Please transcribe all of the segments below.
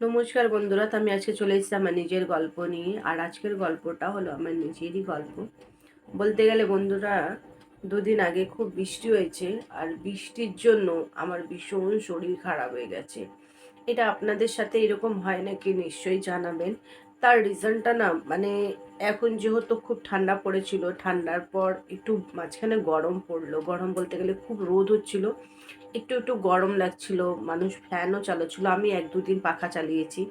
নমস্কার বন্ধুরা আমি আজকে চলে এসেছি আমার নিজের গল্প নিয়ে। আর আজকের গল্পটা হলো আমার নিজেরই গল্প। বলতে গেলে বন্ধুরা, দুদিন আগে খুব বৃষ্টি হয়েছে, আর বৃষ্টির জন্য আমার ভীষণ শরীর খারাপ হয়ে গেছে। এটা আপনাদের সাথে এরকম হয় নাকি নিশ্চয়ই জানাবেন। তার রিজনটা না মানে এখন যেহেতু খুব ঠান্ডা পড়েছিল, ঠান্ডার পর একটু মাঝখানে গরম পড়ল। গরম বলতে গেলে খুব রোদ হচ্ছিল, একটু একটু গরম লাগছিল, মানুষ ফ্যানও চালাচ্ছিল। আমি এক দুদিন পাখা চালিয়েছি,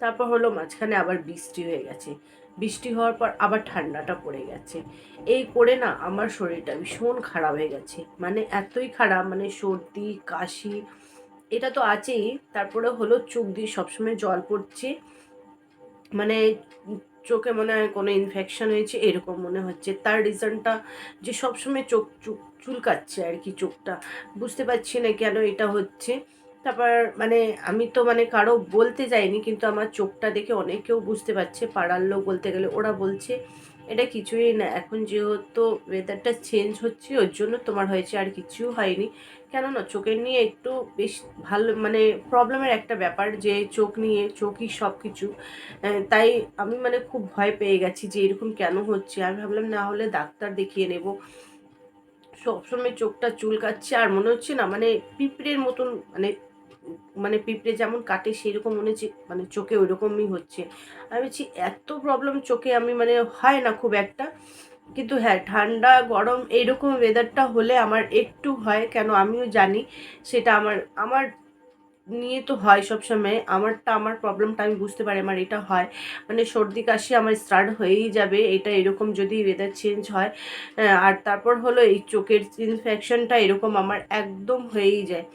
তারপর হলো মাঝখানে আবার বৃষ্টি হয়ে গেছে। বৃষ্টি হওয়ার পর আবার ঠান্ডাটা পড়ে গেছে। এই করে না আমার শরীরটা ভীষণ খারাপ হয়ে গেছে। মানে এতই খারাপ মানে সর্দি, কাশি, এটা তো আছেই। তারপরে হলো চোখ দিয়ে সবসময় জল পড়ছে। মানে চোখে মনে হয় কোনো ইনফেকশন হয়েছে, এরকম মনে হচ্ছে। তার রিজনটা যে সবসময় চোখ চুল চুলকাচ্ছে আর কি চোখটা। বুঝতে পারছি না কেন এটা হচ্ছে। তারপর মানে আমি তো মানে কারও বলতে যাইনি, কিন্তু আমার চোখটা দেখে অনেকেও বুঝতে পারছে, পাড়ার লোক বলতে গেলে ওরা বলছে এটা কিছুই না। এখন যেহেতু ওয়েদারটা চেঞ্জ হচ্ছে, ওর জন্য তোমার হয়েছে আর কিছু হয়নি। কেননা চোখের নিয়ে একটু বেশ ভালো মানে প্রবলেমের একটা ব্যাপার যে চোখ নিয়ে, চোখই সব কিছু তাই আমি মানে খুব ভয় পেয়ে গেছি যে এরকম কেন হচ্ছে? আমি ভাবলাম না হলে ডাক্তার দেখিয়ে নেব। সবসময় চোখটা চুলকাচ্ছে আর মনে হচ্ছে না মানে পিঁপড়ের মতন মানে মানে পিঁপড়ে যেমন কাটে, সেরকম মনে হচ্ছে মানে চোখে ওই রকমই হচ্ছে। আমি বলছি, এত প্রবলেম চোখে আমি মানে হয় না খুব একটা। কিন্তু হ্যাঁ ঠান্ডা, গরম এইরকম ওয়েদারটা হলে আমার একটু হয়, কেন আমিও জানি। সেটা আমার আমার নিয়ে তো হয় সবসময়। আমারটা, আমার প্রবলেমটা আমি বুঝতে পারি, আমার এটা হয়। মানে সর্দি, কাশি আমার স্টার্ট হয়েই যাবে, এটা এরকম যদি ওয়েদার চেঞ্জ হয়। আর তারপর হলো এই চোখের ইনফেকশনটা এরকম আমার একদম হয়েই যায়।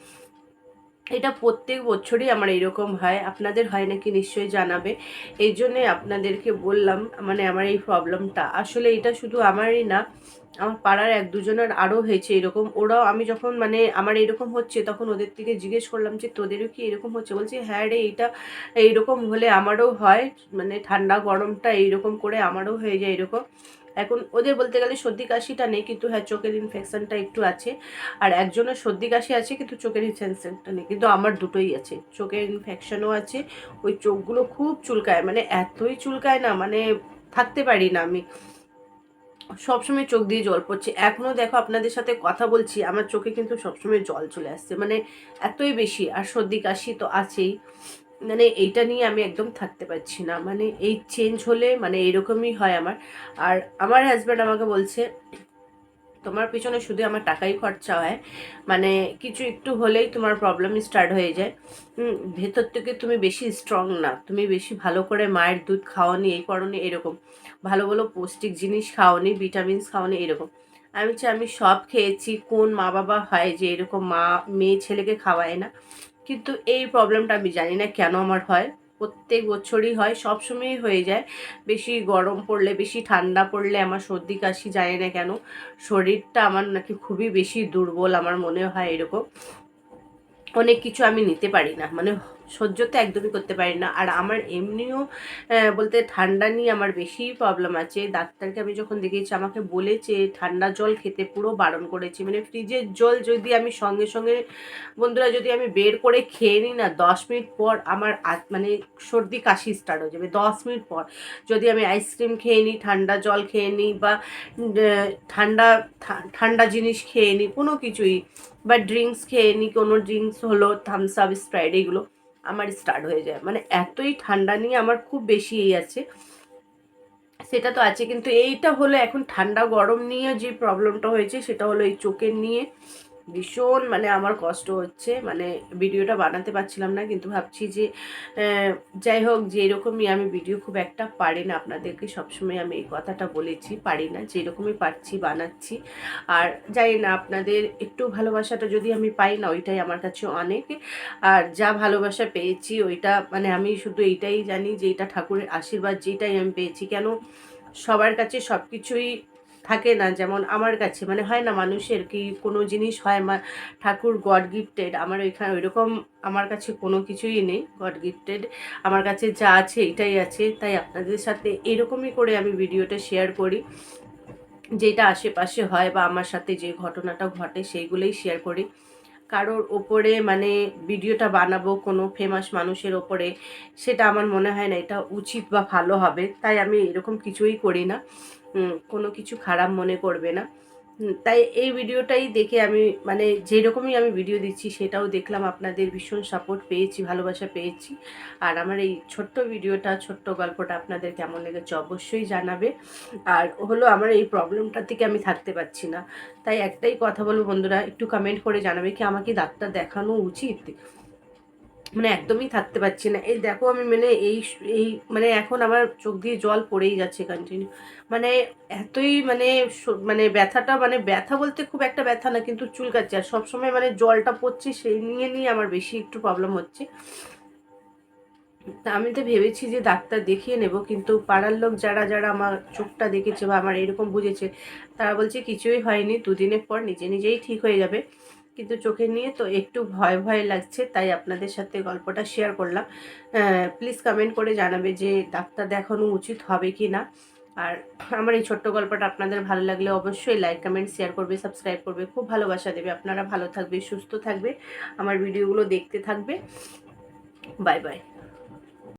এটা প্রত্যেক বছরই আমার এরকম হয়। আপনাদের হয় নাকি নিশ্চয়ই জানাবে। এই জন্যে আপনাদেরকে বললাম মানে আমার এই প্রবলেমটা আসলে এটা শুধু আমারই না, আমার পাড়ার এক দুজনের আরও হয়েছে এরকম। ওরাও আমি যখন মানে আমার এরকম হচ্ছে, তখন ওদের থেকে জিজ্ঞেস করলাম যে, তোদেরও কি এরকম হচ্ছে? বলছে হ্যাঁ রে এইটা এইরকম হলে আমারও হয়। মানে ঠান্ডা গরমটা এইরকম করে আমারও হয়ে যায় এরকম। এখন ওদের বলতে গেলে সর্দি কাশিটা নেই, কিন্তু হ্যাঁ চোখের ইনফেকশনটা একটু আছে। আর একজনের সর্দি কাশি আছে, কিন্তু চোখের ইনফেকশনটা নেই, কিন্তু আমার দুটোই আছে। চোখের ইনফেকশনও আছে, ওই চোখগুলো খুব চুলকায় মানে এতই চুলকায় না মানে থাকতে পারি না আমি। সবসময় চোখ দিয়ে জল পড়ছে। এখনও দেখো আপনাদের সাথে কথা বলছি, আমার চোখে কিন্তু সবসময় জল চলে আসছে মানে এতই বেশি, আর সর্দি কাশি তো আছেই। মানে এইটা নিয়ে আমি একদম থাকতে পারছি না। মানে এই চেঞ্জ হলে মানে এরকমই হয় আমার। আর আমার হাজব্যান্ড আমাকে বলছে, তোমার পিছনে শুধু আমার টাকাই খরচা হয়। মানে কিছু একটু হলেই তোমার প্রবলেম স্টার্ট হয়ে যায়। ভেতর থেকে তুমি বেশি স্ট্রং না। তুমি বেশি ভালো করে মায়ের দুধ খাওয়ানি এই করনি, এরকম। ভালো ভালো পৌষ্টিক জিনিস খাওয়ানি ভিটামিনস খাওয়ানি এরকম। আমি চাই আমি সব খেয়েছি। কোন মা বাবা হয় যে এরকম মা মেয়ে ছেলেকে খাওয়ায় না? কিন্তু এই প্রবলেমটা আমি জানি না কেন আমার হয়। প্রত্যেক বছরই হয়, সবসময়ই হয়ে যায়। বেশি গরম পড়লে, বেশি ঠান্ডা পড়লে আমার সর্দি কাশি যায় না কেন। শরীরটা আমার নাকি খুবই বেশি দুর্বল, আমার মনে হয় এরকম। অনেক কিছু আমি নিতে পারি না। মানে সহ্য তো একদমই করতে পারি না। আর আমার এমনিও বলতে ঠান্ডা নিয়ে আমার বেশি প্রবলেম আছে। ডাক্তারকে আমি যখন দেখিয়েছি আমাকে বলেছে, ঠান্ডা জল খেতে পুরো বারণ করেছে। মানে ফ্রিজের জল যদি আমি সঙ্গে সঙ্গে, বন্ধুরা, যদি আমি বের করে খেয়ে নিই না, দশ মিনিট পর আমার মানে সর্দি কাশি স্টার্ট হয়ে যাবে। দশ মিনিট পর যদি আমি আইসক্রিম খেয়ে নিই, ঠান্ডা জল খেয়ে নিই বা ঠান্ডা ঠান্ডা জিনিস খেয়ে নিই, কোনো কিছুই বা ড্রিঙ্কস খেয়ে নিই, কোনো ড্রিঙ্কস হলো থামস আপ স্প্রাইড এগুলো আমার স্টার্ট হয়ে যায়। মানে এতই ঠান্ডা নিয়ে আমার খুব বেশি এই আছে। সেটা তো আছে, কিন্তু এইটা হলো এখন ঠান্ডা গরম নিয়ে যে প্রবলেমটা হয়েছে, সেটা হলো এই চোখের নিয়ে। ভীষণ মানে আমার কষ্ট হচ্ছে। মানে ভিডিওটা বানাতে পারছিলাম না, কিন্তু ভাবছি যে যাই হোক যেরকমই আমি ভিডিও খুব একটা পারি না। আপনাদেরকে সবসময় আমি এই কথাটা বলেছি, পারি না যেরকমই পারছি, বানাচ্ছি। আর যাই না, আপনাদের একটু ভালোবাসাটা যদি আমি পাই না, ওইটাই আমার কাছে অনেক। আর যা ভালোবাসা পেয়েছি, ওইটা মানে আমি শুধু এইটাই জানি যে, এটা ঠাকুরের আশীর্বাদ যেটাই আমি পেয়েছি। কেন সবার কাছে সব কিছুই থাকে না, যেমন আমার কাছে। মানে হয় না মানুষের কি কোনো জিনিস হয় মা, ঠাকুর গড গিফটেড আমার ওইখানে ওইরকম আমার কাছে কোনো কিছুই নেই গড গিফটেড আমার কাছে যা আছে এটাই আছে, তাই আপনাদের সাথে এরকমই করে আমি ভিডিওটা শেয়ার করি। যেটা আশেপাশে হয় বা আমার সাথে যে ঘটনাটা ঘটে, সেইগুলোই শেয়ার করি। কারোর ওপরে মানে ভিডিওটা বানাবো কোনো ফেমাস মানুষের ওপরে, সেটা আমার মনে হয় না এটা উচিত বা ভালো হবে। তাই আমি এরকম কিছুই করি না। কোনো কিছু খারাপ মনে করবে না। তাই এই ভিডিওটাই দেখে আমি মানে যেরকমই আমি ভিডিও দিচ্ছি, সেটাও দেখলাম আপনাদের ভীষণ সাপোর্ট পেয়েছি, ভালোবাসা পেয়েছি। আর আমার এই ছোট্ট ভিডিওটা, ছোট্ট গল্পটা আপনাদের কেমন লেগেছে অবশ্যই জানাবে। আর হলো আমার এই প্রবলেমটা থেকে আমি থাকতে পারছি না। তাই একটাই কথা বলব বন্ধুরা, একটু কমেন্ট করে জানাবে কি আমাকে ডাক্তার দেখানো উচিত? মানে একদমই থাকতে পারছি না। এই দেখো আমি মানে এই এই মানে এখন আমার চোখ দিয়ে জল পড়েই যাচ্ছে কন্টিনিউ মানে এতই মানে মানে ব্যথাটা মানে ব্যথা বলতে খুব একটা ব্যথা না, কিন্তু চুলকাচ্ছে। আর সবসময় মানে জলটা পড়ছে, সেই নিয়ে নিয়ে আমার বেশি একটু প্রবলেম হচ্ছে। তা আমি তো ভেবেছি যে ডাক্তার দেখিয়ে নেব, কিন্তু পাড়ার লোক যারা যারা আমার চোখটা দেখেছে বা আমার এরকম বুঝেছে, তারা বলছে কিছুই হয়নি। দুদিনের পর নিজে, নিজেই ঠিক হয়ে যাবে। কিন্তু চোখে নিয়ে তো একটু ভয় ভয় লাগছে, তাই আপনাদের সাথে গল্পটা শেয়ার করলাম। প্লিজ কমেন্ট করে জানাবে যে ডাক্তার দেখানো উচিত হবে কি না। আর আমার এই ছোট্ট গল্পটা আপনাদের ভালো লাগলে অবশ্যই লাইক কমেন্ট শেয়ার করবে সাবস্ক্রাইব করবে। খুব ভালোবাসা দেবে। আপনারা ভালো থাকবে, সুস্থ থাকবে। আমার ভিডিওগুলো দেখতে থাকবে। Bye bye